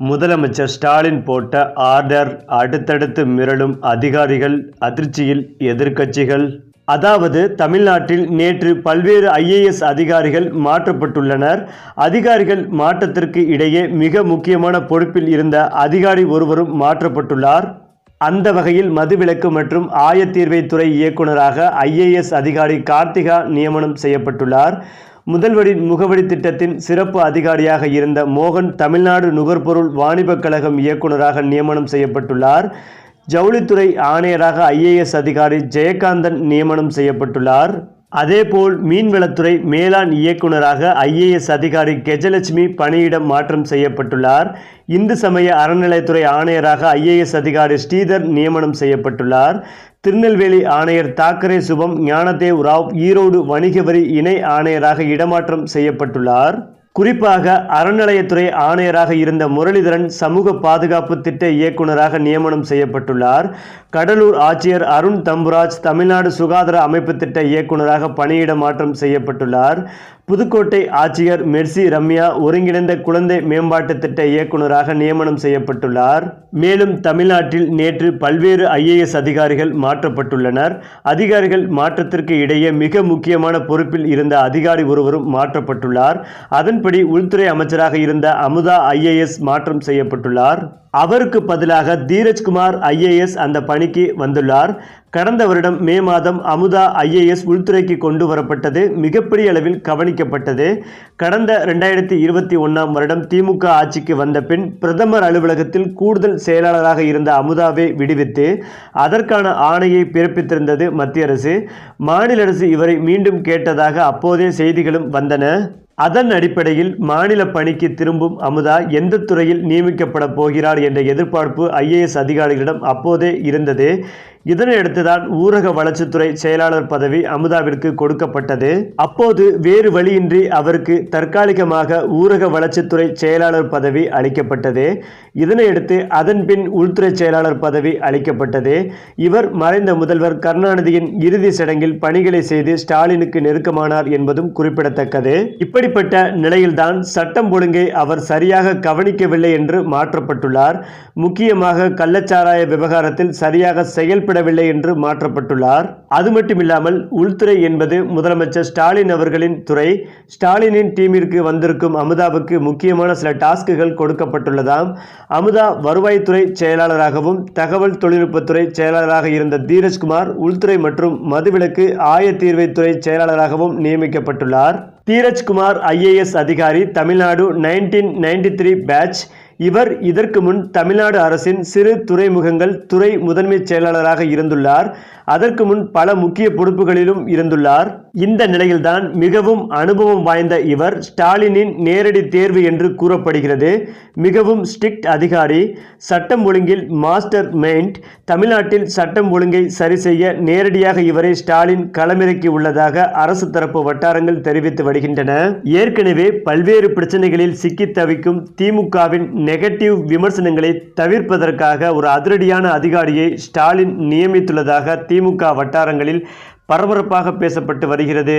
முதலமைச்சர் ஸ்டாலின் போட்ட ஆர்டர் அடுத்தடுத்து மிரளும் அதிகாரிகள் அதிர்ச்சியில் எதிர்க்கட்சிகள். அதாவது தமிழ்நாட்டில் நேற்று பல்வேறு ஐஏஎஸ் அதிகாரிகள் மாற்றப்பட்டுள்ளனர். அதிகாரிகள் மாற்றத்திற்கு இடையே மிக முக்கியமான பொறுப்பில் இருந்த அதிகாரி ஒருவரும் மாற்றப்பட்டுள்ளார். அந்த வகையில் மதுவிலக்கு மற்றும் ஆயத்தீர்வைத்துறை இயக்குநராக ஐஏஎஸ் அதிகாரி கார்த்திகா நியமனம் செய்யப்பட்டுள்ளார். முதல்வரின் முகவரி திட்டத்தின் சிறப்பு அதிகாரியாக இருந்த மோகன் தமிழ்நாடு நுகர்பொருள் வாணிபக் கழகம் இயக்குநராக நியமனம் செய்யப்பட்டுள்ளார். ஜவுளித்துறை ஆணையராக ஐஏஎஸ் அதிகாரி ஜெயகாந்தன் நியமனம் செய்யப்பட்டுள்ளார். அதேபோல் மீன்வளத்துறை மேலாண் இயக்குநராக ஐஏஎஸ் அதிகாரி கெஜலட்சுமி பணியிடம் மாற்றம் செய்யப்பட்டுள்ளார். இந்து சமய அறநிலையத்துறை ஆணையராக ஐஏஎஸ் அதிகாரி ஸ்ரீதர் நியமனம் செய்யப்பட்டுள்ளார். திருநெல்வேலி ஆணையர் தாக்கரே சுபம் ஞானதேவ் ராவ் ஈரோடு வணிக வரி இணை ஆணையராக இடமாற்றம் செய்யப்பட்டுள்ளார். குறிப்பாக அறநிலையத்துறை ஆணையராக இருந்த முரளிதரன் சமூக பாதுகாப்பு திட்ட இயக்குநராக நியமனம் செய்யப்பட்டுள்ளார். கடலூர் ஆட்சியர் அருண் தம்புராஜ் தமிழ்நாடு சுகாதார அமைப்பு திட்ட இயக்குநராக பணியிட மாற்றம் செய்யப்பட்டுள்ளார். புதுக்கோட்டை ஆட்சியர் மெர்சி ரம்யா ஒருங்கிணைந்த குழந்தை மேம்பாட்டு திட்ட இயக்குநராக நியமனம் செய்யப்பட்டுள்ளார். மேலும் தமிழ்நாட்டில் நேற்று பல்வேறு ஐஏஎஸ் அதிகாரிகள் மாற்றப்பட்டுள்ளனர். அதிகாரிகள் மாற்றத்திற்கு இடையே மிக முக்கியமான பொறுப்பில் இருந்த அதிகாரி ஒருவரும் மாற்றப்பட்டுள்ளார். அதன்படி உள்துறை அமைச்சராக இருந்த அமுதா ஐஏஎஸ் மாற்றம் செய்யப்பட்டுள்ளார். அவருக்கு பதிலாக தீரஜ்குமார் ஐஏஎஸ் அந்த பணிக்கு வந்துள்ளார். கடந்த வருடம் மே மாதம் அமுதா ஐஏஎஸ் உள்துறைக்கு கொண்டு வரப்பட்டது மிகப்பெரிய அளவில் கவனிக்கப்பட்டது. கடந்த ரெண்டாயிரத்தி இருபத்தி ஒன்றாம் வருடம் திமுக ஆட்சிக்கு வந்த பின் பிரதமர் அலுவலகத்தில் கூடுதல் செயலாளராக இருந்த அமுதாவை விடுவித்து அதற்கான ஆணையை பிறப்பித்திருந்தது மத்திய அரசு. மாநில அரசு இவரை மீண்டும் கேட்டதாக அப்போதே செய்திகளும் வந்தன. அதன் அடிப்படையில் மாநில பணிக்கு திரும்பும் அமுதா எந்த துறையில் நியமிக்கப்பட போகிறார் என்ற எதிர்பார்ப்பு ஐஏஎஸ் அதிகாரிகளிடம் அப்போதே இருந்தது. இதனையடுத்துதான் ஊரக வளர்ச்சித்துறை செயலாளர் பதவி அமுதாவிற்கு கொடுக்கப்பட்டது. அப்போது வேறு வழியின்றி அவருக்கு தற்காலிகமாக ஊரக வளர்ச்சித்துறை செயலாளர் பதவி அளிக்கப்பட்டது. இதனையடுத்து அதன் பின் உள்துறை செயலாளர் பதவி அளிக்கப்பட்டது. இவர் மறைந்த முதல்வர் கருணாநிதியின் இறுதி சடங்கில் பணிகளை செய்து ஸ்டாலினுக்கு நெருக்கமானார் என்பதும் குறிப்பிடத்தக்கது. இப்படிப்பட்ட நிலையில்தான் சட்டம் ஒழுங்கை அவர் சரியாக கவனிக்கவில்லை என்று மாற்றப்பட்டுள்ளார். முக்கியமாக கள்ளச்சாராய விவகாரத்தில் சரியாக செயல்படவில்லை என்று மாற்றப்பட்டுள்ளார். அது மட்டுமில்லாமல் உள்துறை என்பது முதலமைச்சர் ஸ்டாலின் அவர்களின் துறை. ஸ்டாலினின் டீமிற்கு வந்திருக்கும் அமுதாவுக்கு முக்கியமான சில டாஸ்க்குகள் கொடுக்கப்பட்டுள்ளதாம். அமுதா வருவாய்த்துறை செயலாளராகவும் தகவல் தொழில்நுட்பத்துறை செயலாளராக இருந்த தீரஜ்குமார் உள்துறை மற்றும் மதுவிலக்கு ஆயத்தீர்வைத்துறை செயலாளராகவும் நியமிக்கப்பட்டுள்ளார். தீரஜ்குமார் ஐஏஎஸ் அதிகாரி Tamil Nadu nineteen ninety three batch இவர் இதற்கு முன் தமிழ்நாடு அரசின் சிறு துறைமுகங்கள் துறை முதன்மைச் செயலாளராக இருந்துள்ளார். அதற்கு முன் பல முக்கிய பொறுப்புகளிலும் இருந்துள்ளார். இந்த நிலையில்தான் மிகவும் அனுபவம் வாய்ந்த இவர் ஸ்டாலினின் நேரடி தேர்வு என்று கூறப்படுகிறது. மிகவும் ஸ்ட்ரிக்ட் அதிகாரி சட்டம் ஒழுங்கில் மாஸ்டர் மைண்ட் தமிழ்நாட்டில் சட்டம் ஒழுங்கை சரி செய்ய நேரடியாக இவரை ஸ்டாலின் களமிறக்கி உள்ளதாக அரசு தரப்பு வட்டாரங்கள் தெரிவித்து வருகின்றன. ஏற்கனவே பல்வேறு பிரச்சனைகளில் சிக்கித் தவிக்கும் திமுகவின் நெகட்டிவ் விமர்சனங்களை தவிர்ப்பதற்காக ஒரு அதிரடியான அதிகாரியை ஸ்டாலின் நியமித்துள்ளதாக திமுக வட்டாரங்களில் பரபரப்பாக பேசப்பட்டு வருகிறது.